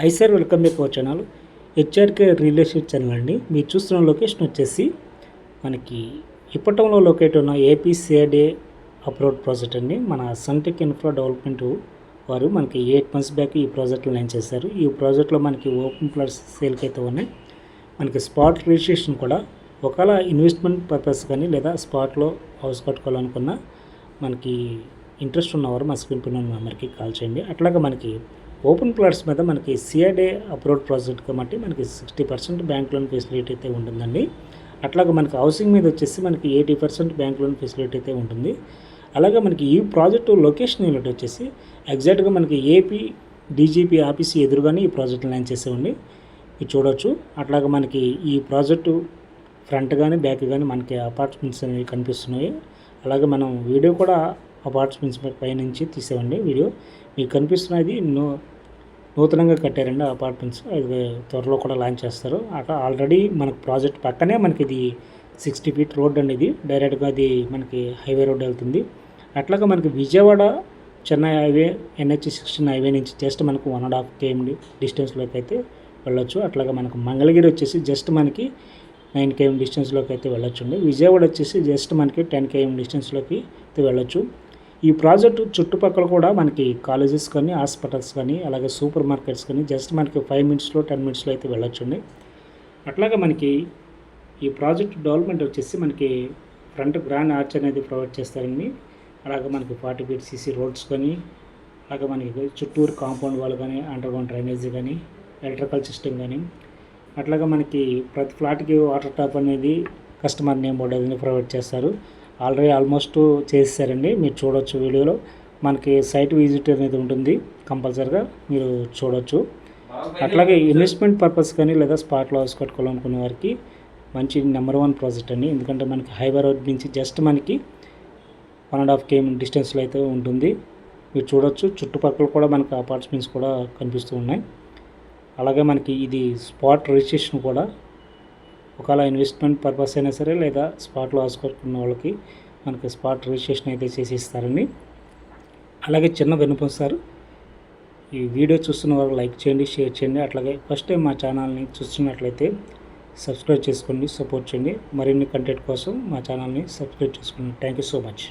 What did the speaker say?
I sir welcome back our channel HRK real channel అండి. మీరు చూస్తున్న లొకేషన్ వచ్చేసి మనకి ఇప్పటంలో లొకేట్ ఉన్న ఏపీ సిఆర్డే అప్రోడ్ ప్రాజెక్ట్ అండి. మన సన్టెక్ ఇన్ఫ్రా డెవలప్మెంట్ వారు మనకి ఎయిట్ మంత్స్ బ్యాక్ ఈ ప్రాజెక్టులు లాంచ్ చేశారు. ఈ ప్రాజెక్ట్లో మనకి ఓపెన్ ప్లాట్స్ సేల్కి అయితే ఉన్నాయి. మనకి స్పాట్ రిజిస్ట్రేషన్ కూడా ఒకవేళ ఇన్వెస్ట్మెంట్ పర్పస్ కానీ లేదా స్పాట్లో హౌస్ కట్టుకోవాలనుకున్న మనకి ఇంట్రెస్ట్ ఉన్నవారు మా స్క్రీన్ పైన నెంబర్కి కాల్ చేయండి. అట్లాగే మనకి ఓపెన్ ప్లాట్స్ మీద మనకి సిఆర్డే అప్రోడ్ ప్రాజెక్ట్ కాబట్టి మనకి sixty percent bank loan facility అయితే ఉంటుందండి. అట్లాగే మనకి హౌసింగ్ మీద వచ్చేసి మనకి eighty percent bank loan facility అయితే ఉంటుంది. అలాగే మనకి ఈ ప్రాజెక్టు లొకేషన్ యూనిట్ వచ్చేసి ఎగ్జాక్ట్గా మనకి ఏపీ డీజీపీ ఆఫీస్ ఎదురుగానే ఈ ప్రాజెక్ట్ లాంచ్ చేసేవండి. ఇది చూడొచ్చు. అట్లాగే మనకి ఈ ప్రాజెక్టు ఫ్రంట్ కానీ బ్యాక్ కానీ మనకి అపార్ట్మెంట్స్ అనేవి కనిపిస్తున్నాయి. అలాగే మనం వీడియో కూడా అపార్ట్మెంట్స్ పై నుంచి తీసేవండి వీడియో. మీకు కనిపిస్తున్నది నో నూతనంగా కట్టారండి అపార్ట్మెంట్స్ అది త్వరలో కూడా లాంచ్ చేస్తారు. అక్కడ ఆల్రెడీ మనకు ప్రాజెక్ట్ పక్కనే మనకి ఇది సిక్స్టీ ఫీట్ రోడ్ అండి ఇది. డైరెక్ట్గా అది మనకి హైవే రోడ్ వెళ్తుంది. అట్లాగే మనకి Vijayawada Chennai highway NH sixteen highway నుంచి జస్ట్ మనకు వన్ అండ్ హాఫ్ కేఎం డిస్టెన్స్లోకి అయితే వెళ్ళొచ్చు. అట్లాగే మనకు మంగళగిరి వచ్చేసి జస్ట్ మనకి నైన్ కేఎం డిస్టెన్స్లోకి అయితే వెళ్ళొచ్చు అండి. విజయవాడ వచ్చేసి జస్ట్ మనకి టెన్ కేఎం డిస్టెన్స్లోకి అయితే వెళ్ళొచ్చు. ఈ ప్రాజెక్టు చుట్టుపక్కల కూడా మనకి కాలేజెస్ కానీ హాస్పిటల్స్ కానీ అలాగే సూపర్ మార్కెట్స్ కానీ జస్ట్ మనకి ఫైవ్ మినిట్స్లో టెన్ మినిట్స్లో అయితే వెళ్ళొచ్చండి. అట్లాగే మనకి ఈ ప్రాజెక్ట్ డెవలప్మెంట్ వచ్చేసి మనకి ఫ్రంట్ గ్రాండ్ ఆర్చ్ అనేది ప్రొవైడ్ చేస్తారండి. అలాగే మనకి ఫార్టీ ఫీట్ సీసీ రోడ్స్ కానీ అలాగే మనకి చుట్టూరు కాంపౌండ్ వాల్ కానీ అండర్గ్రౌండ్ డ్రైనేజ్ కానీ ఎలక్ట్రికల్ సిస్టమ్ కానీ. అట్లాగే మనకి ప్రతి ఫ్లాట్కి వాటర్ టాప్ అనేది కస్టమర్ నేమ్ బోర్డు అనేది ప్రొవైడ్ చేస్తారు. ఆల్రెడీ ఆల్మోస్ట్ చేసేసారండి. మీరు చూడొచ్చు వీడియోలో. మనకి సైట్ విజిట్ అనేది ఉంటుంది కంపల్సరిగా మీరు చూడొచ్చు. అట్లాగే ఇన్వెస్ట్మెంట్ పర్పస్ కానీ లేదా స్పాట్లో హౌస్ కట్టుకోవాలనుకునే వారికి మంచి నెంబర్ వన్ ప్రాజెక్ట్ అండి. ఎందుకంటే మనకి హైవే రోడ్ నుంచి జస్ట్ మనకి వన్ అండ్ హాఫ్ కేఎం డిస్టెన్స్లో అయితే ఉంటుంది. మీరు చూడొచ్చు. చుట్టుపక్కల కూడా మనకి అపార్ట్మెంట్స్ కూడా కనిపిస్తూ ఉన్నాయి. అలాగే మనకి ఇది స్పాట్ రిజిస్ట్రేషన్ కూడా ఒకవేళ ఇన్వెస్ట్మెంట్ పర్పస్ అయినా సరే లేదా స్పాట్లో హౌస్ కొనుక్కున్న వాళ్ళకి మనకి స్పాట్ రిజిస్ట్రేషన్ అయితే చేసి ఇస్తారండి అలాగే చిన్న విన్నపం సార్ ఈ వీడియో చూస్తున్న వారు లైక్ చేయండి షేర్ చేయండి. అట్లాగే ఫస్ట్ టైం మా ఛానల్ని చూస్తున్నట్లయితే సబ్స్క్రైబ్ చేసుకోండి సపోర్ట్ చేయండి. మరిన్ని కంటెంట్ కోసం మా ఛానల్ని సబ్స్క్రైబ్ చేసుకోండి. Thank you so much